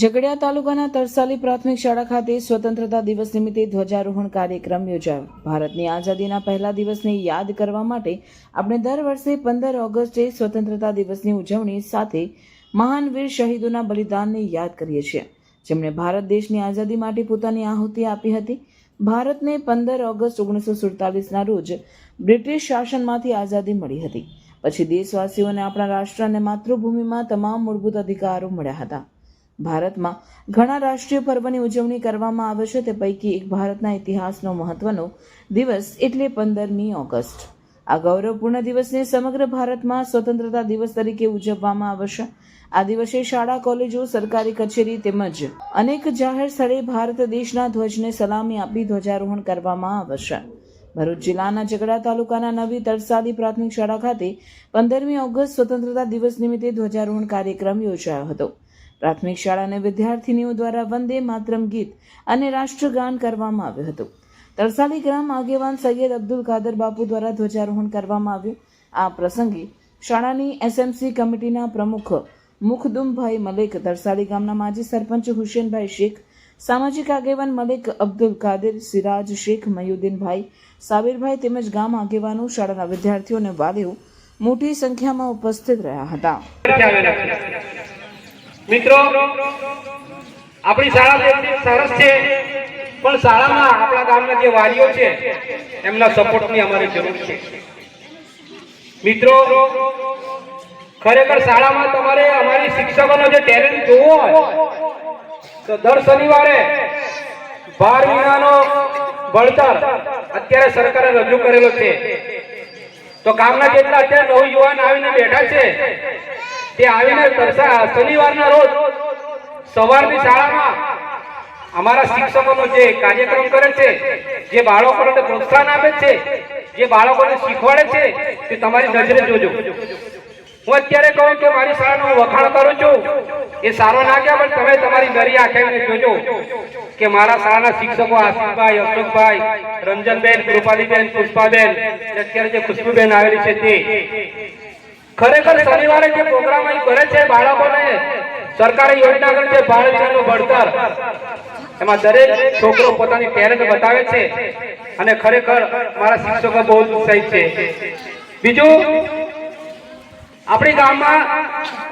ઝઘડિયા તાલુકાના તરસાલી પ્રાથમિક શાળા ખાતે સ્વતંત્રતા દિવસ નિમિત્તે ધ્વજારોહણ કાર્યક્રમ યોજાયો. ભારતની આઝાદીના પહેલા દિવસને યાદ કરવા માટે આપણે દર વર્ષે પંદર ઓગસ્ટે સ્વતંત્રતા દિવસની ઉજવણી સાથે મહાન વીર શહીદોના બલિદાનને યાદ કરીએ છીએ. જેમણે ભારત દેશની આઝાદી માટે પોતાની આહુતિ આપી હતી. ભારતને પંદર ઓગસ્ટ ઓગણીસો સુડતાલીસના રોજ બ્રિટિશ શાસનમાંથી આઝાદી મળી હતી. પછી દેશવાસીઓને આપણા રાષ્ટ્ર અને માતૃભૂમિમાં તમામ મૂળભૂત અધિકારો મળ્યા હતા. ભારતમાં ઘણા રાષ્ટ્રીય પર્વની ઉજવણી કરવામાં આવે છે. તે પૈકી એક ભારતના ઇતિહાસનો મહત્વનો દિવસ એટલે પંદરમી ઓગસ્ટ. આ ગૌરવપૂર્ણ દિવસને સમગ્ર ભારતમાં સ્વતંત્રતા દિવસ તરીકે ઉજવવામાં આવશે આ દિવસે શાળા, કોલેજો, સરકારી કચેરી તેમજ અનેક જાહેર સ્થળે ભારત દેશના ધ્વજને સલામી આપી ધ્વજારોહણ કરવામાં આવશે ભરૂચ જિલ્લાના ઝઘડા તાલુકાના નવી તરસાદી પ્રાથમિક શાળા ખાતે પંદરમી ઓગસ્ટ સ્વતંત્રતા દિવસ નિમિત્તે ધ્વજારોહણ કાર્યક્રમ યોજાયો હતો. પ્રાથમિક શાળાને વિદ્યાર્થીનીઓ દ્વારા વંદે માતરમ ગીત અને રાષ્ટ્રગાન કરવામાં આવ્યું હતું તરસાલી ગ્રામ આગેવાન સૈયદ અબ્દુલ કાદર બાપુ દ્વારા ધ્વજારોહણ કરવામાં આવ્યું આ પ્રસંગે શાળાની એસએમસી કમિટીના પ્રમુખ મુખદુમભાઈ મલેક, તરસાલી ગામના માજી સરપંચ હુસેનભાઈ શેખ, સામાજિક આગેવાન મલેક અબ્દુલ કાદિર, સિરાજ શેખ મયુદ્દીનભાઈ, સાબિરભાઈ તેમજ ગામ આગેવાનો શાળાના વિદ્યાર્થીઓ અને વાલીઓ મોટી સંખ્યામાં ઉપસ્થિત રહ્યા હતા. મિત્રો, આપણી શાળા સરસ છે, પણ શાળામાં આપણા ગામના જે વાલીઓ છે, એમના સપોર્ટની અમારે જરૂર છે. મિત્રો, ખરેખર શાળામાં તમારે અમારી શિક્ષકોનો જે ટેલેન્ટ જોવો હોય, તો દર શનિવારે બાર મહિનાનો ભણતર અત્યારે સરકારે રજૂ કરેલો છે. તો ગામના જેટલા અત્યારે નવ યુવાન આવીને બેઠા છે તે આવીને શનિવારના રોજ સવારની શાળામાં અમારા શિક્ષકોનો જે કાર્યક્રમ કરે છે, જે બાળકોને પ્રોત્સાહન આપે છે, જે બાળકોને શીખવાડે છે, તે તમારી નજરે જોજો. હું અત્યારે કહું કે મારી શાળાનો વખાણ કરું છું. એ સારો ના ગયા પણ તમે તમારી દરી આખે જોજો કે મારા શાળાના શિક્ષકો આસિફભાઈ અશોકભાઈ, રંજનબેન, કૃપાલીબેન, પુષ્પાબેન અત્યારે જે ખુશ્બુબેન આવેલી છે તે ખરેખર શનિવારે જે પ્રોગ્રામ અહીં કરે છે બાળકોને, સરકારી યોજના આગળ જે બાળ વિદ્યાનું ભણતર, એમાં દરેક છોકરો પોતાની ટેલેન્ટ બતાવે છે અને ખરેખર મારા શિક્ષકો બહુ ઉત્સાહિત છે. બીજું, આપણી ગામમાં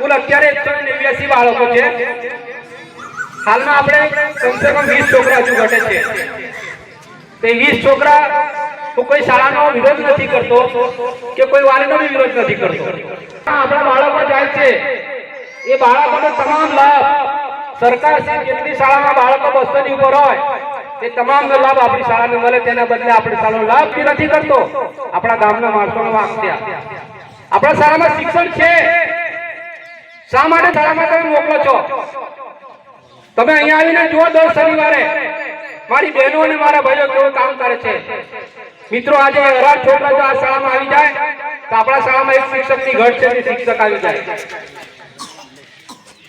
કુલ અત્યારે એકસો નેવ્યાસી બાળકો છે. હાલમાં આપણે કમસે કમ વીસ છોકરા હજુ ઘટે છે. તે વીસ છોકરા કોઈ શાળાનો વિરોધ નથી કરતો કે કોઈ વાલીનો વિરોધ નથી કરતો. આપણા બાળકો જાય છે. એ બાળકોનો તમામ લાભ સરકાર જેટલી શાળામાં બાળકો બસોની ઉપર હોય એ તમામનો લાભ આપણી શાળાને મળે, તેના બદલે આપણે શાળાનો લાભ બી નથી કરતો. આપણા ગામના માણસોનો વાંક આપણા શાળામાં શિક્ષણ છે. શા માટે શાળામાં તમે મોકલો છો? તમે અહીંયા આવીને જુઓ દર શનિવારે. મારી બહેનો અને મારા ભાઈઓ કેવું કામ કરે છે? મિત્રો, આજે હરાર છોકરા જો આ શાળામાં આવી જાય તો આપણા શાળામાં એક શિક્ષકની ઘટ છે શિક્ષક આવી જાય.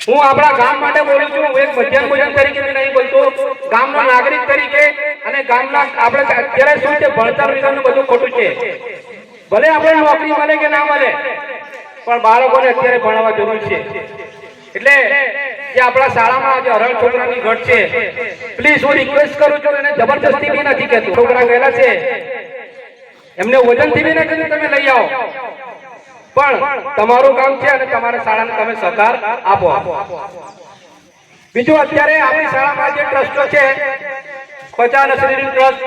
હું આપણા ગામ માટે બોલું છું, હું એક મધ્યાહન ભોજન તરીકે નહીં બોલતો, ગામનો નાગરિક તરીકે અને ગામના આપણે અત્યારે શું છે, ભણતર વિધાન બધું ખોટું છે. ભલે આપણે નોકરી મળે કે ના મળે, પણ બાળકોને અત્યારે ભણાવવા જરૂર છે. એટલે જે આપણા શાળામાં જે હરણ છોકરાની ઘટ છે પ્લીઝ હું રિક્વેસ્ટ કરું છું એને જબરજસ્તી બી નથી કહેતો. છોકરા ગયેલા છે એમને વજનથી બી નથી તમે લઈ આવો. પણ તમારું કામ છે અને તમારા શાળાને તમે સહકાર આપો. બીજું અત્યારે આપણી શાળામાં જે ટ્રસ્ટો છે Khoja Nasri trust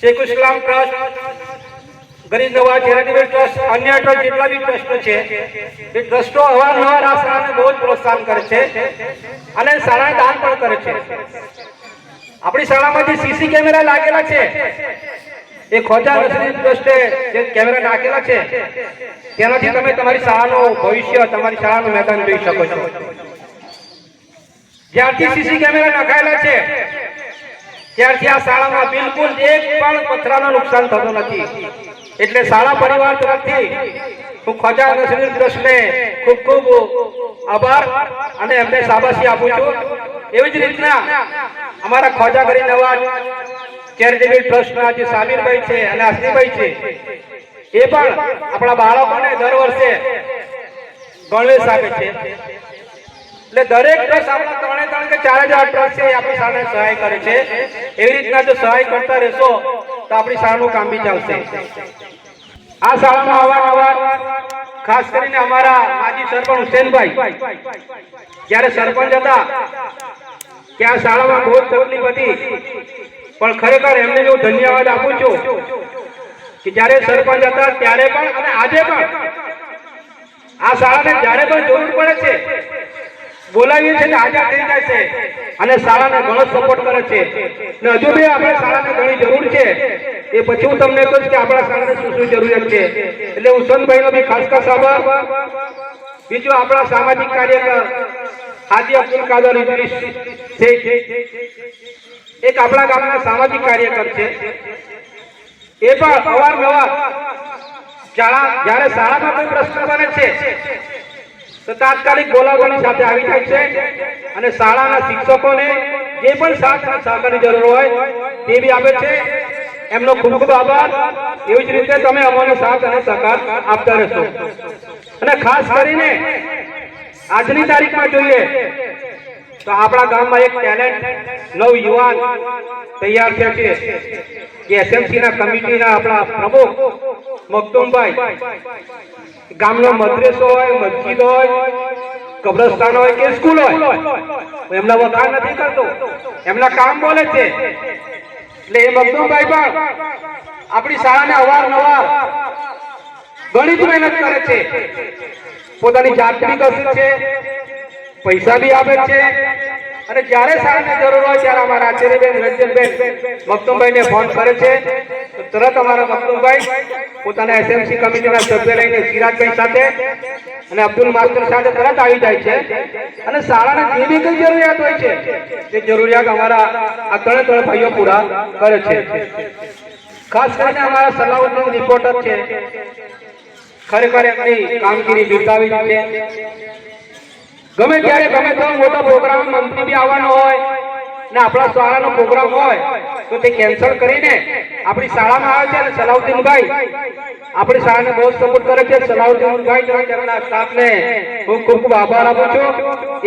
Sheikh Islam trust, Garib Nawaz charitable trust, અન્ય ટ્રસ્ટ જેટલા બી ટ્રસ્ટો છે, એ ટ્રસ્ટો અવારનવાર આ શાળાને બહુ જ પ્રોત્સાહન કરે છે અને શાળાને દાન પણ કરે છે. આપણી શાળામાં જે સીસી કેમેરા લાગેલા છે એ ખોજા નસરી ટ્રસ્ટે જે કેમેરા નાખેલા છે, તેનાથી તમે તમારી શાળાનું ભવિષ્ય, તમારી શાળાનું મેદાન જોઈ શકો છો. જ્યારથી સીસી કેમેરા નખાયેલા છે, ત્યારથી આ શાળામાં બિલકુલ એક પણ પથરાનું નુકસાન થતું નથી. એટલે શાળા પરિવાર તરફથી હું ખોજા નસરી ટ્રસ્ટને ખૂબ ખૂબ આભાર અને એમને શાબાશી આપું છું. એવી જ રીતના અમારા ખોજા કરી નવાજ ચેરિટેબલ ટ્રસ્ટના જે સામીરભાઈ છે અને આસનીભાઈ છે, એ પણ આપણા બાળકોને દર વર્ષે ગણવેશ આપે છે. એટલે દરેક ટ્રસ્ટ આપણા ત્રણે ત્રણ કે ચાર હજાર ટ્રસ્ટ છે આપણી શાળાને સહાય કરે છે. એવી રીતના જો સહાય કરતા રહેશો, તો આપણી શાળાનું કામ બી ચાલશે. આ શાળામાં અવારનવાર ખાસ કરીને અમારા માજી સરપંચ હુસેનભાઈ, જ્યારે સરપંચ હતા, ત્યાં શાળામાં બહુ જ તકલીફ હતી પણ ખરેખર એમને હું ધન્યવાદ આપું છું કે જ્યારે સરપંચ હતા ત્યારે પણ અને આજે પણ આ શાળાને જ્યારે પણ જરૂર પડે છે, બોલાવીએ છીએ હાજર થઈ જાય છે અને શાળાને ઘણો સપોર્ટ કરે છે. ને હજુ બી આપણે શાળાને ઘણી જરૂર છે. એ પછી હું તમને કહીશ કે આપણા શાળાને શું શું જરૂરિયાત છે. એટલે હુસનભાઈનો બી ખાસ ખાસ આભાર. બીજું આપણા સામાજિક કાર્યકર આદિ અબ્દુલ કાદર ઇદ્રીસ શેખ. એક આપણા ગામના સામાજિક કાર્યકર છે. એ પણ અવારનવાર જ્યારે શાળામાં કોઈ પ્રશ્ન બને છે, તો તાત્કાલિક બોલાવવાની સાથે આવી જાય છે અને શાળાના શિક્ષકોને જે પણ સાથ સહકારની જરૂર હોય તે બી આપે છે. એમનો ખૂબ ખૂબ આભાર. એવી જ રીતે તમે અમારો સાથ અને સહકાર આપતા રહેશો. અને ખાસ કરીને આજની તારીખમાં જોઈએ તો આપણા ગામમાં એક ટેલેન્ટ નવ યુવાન તૈયાર થયા છે કે એસએમસી ના કમિટીના આપણા પ્રમુખ મખદુમભાઈ ગામનો મદ્રેસો હોય, મસ્જિદ હોય, કબ્રસ્તાન હોય કે સ્કૂલ હોય એમના વખાણ નથી કરતો. એમના કામ બોલે છે. એટલે એ મખદુમભાઈ પણ આપણી શાળાને અવારનવાર ઘણી જ મહેનત કરે છે. પોતાની જાત બી કસે છે. પૈસા બી આપે છે. અને જ્યારે શાળાની જરૂર હોય ત્યારે અમારા આચાર્યબેન, રંજનબેન મખદુમભાઈને ફોન કરે છે. તરત અમારા મખદુમભાઈ પોતાના એસએમસી કમિટીના સભ્ય લઈને સિરાજભાઈ સાથે અને અબ્દુલ માસ્ટર સાથે તરત આવી જાય છે. અને શાળાને જે બી કઈ જરૂરિયાત હોય છે, તે જરૂરિયાત અમારા આ ત્રણે ત્રણ ભાઈઓ પૂરા કરે છે. ખાસ કરીને અમારા સલાઉદ્દીન રિપોર્ટર છે. ખરેખર એમની કામગીરી બિરદાવી છે. ગમે ત્યારે ગમે તો મોટો પ્રોગ્રામ મંત્રી બી આવવાનો હોય ને આપણા શાળાનો પ્રોગ્રામ હોય, તો તે કેન્સલ કરીને આપણી શાળામાં આવે છે અને સલાઉદ્દીનભાઈ. આપણી શાળાને બહુ સપોર્ટ કરે છે સલાઉદ્દીનભાઈ તેમના સ્ટાફને હું ખૂબ ખૂબ આભાર આપું છું.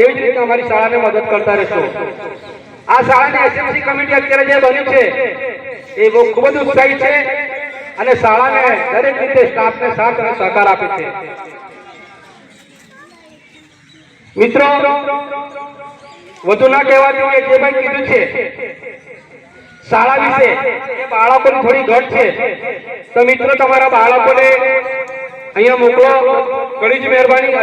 એવી જ રીતે અમારી શાળાને મદદ કરતા રહેશો. આ શાળાની એસએમસી કમિટી અત્યારે જે બની છે, એ બહુ ખૂબ જ ઉત્સાહી છે અને શાળાને દરેક રીતે સ્ટાફને સાથ અને સહકાર આપે છે. મિત્રો, વધુ ના કહેવા જોઈએ જે ભાઈ કીધું છે, શાળા વિશે એ બાળકોની થોડી ઘટ છે. તો મિત્રો, તમારા બાળકોને અહીંયા મોકલો. ઘણી જ મહેરબાની.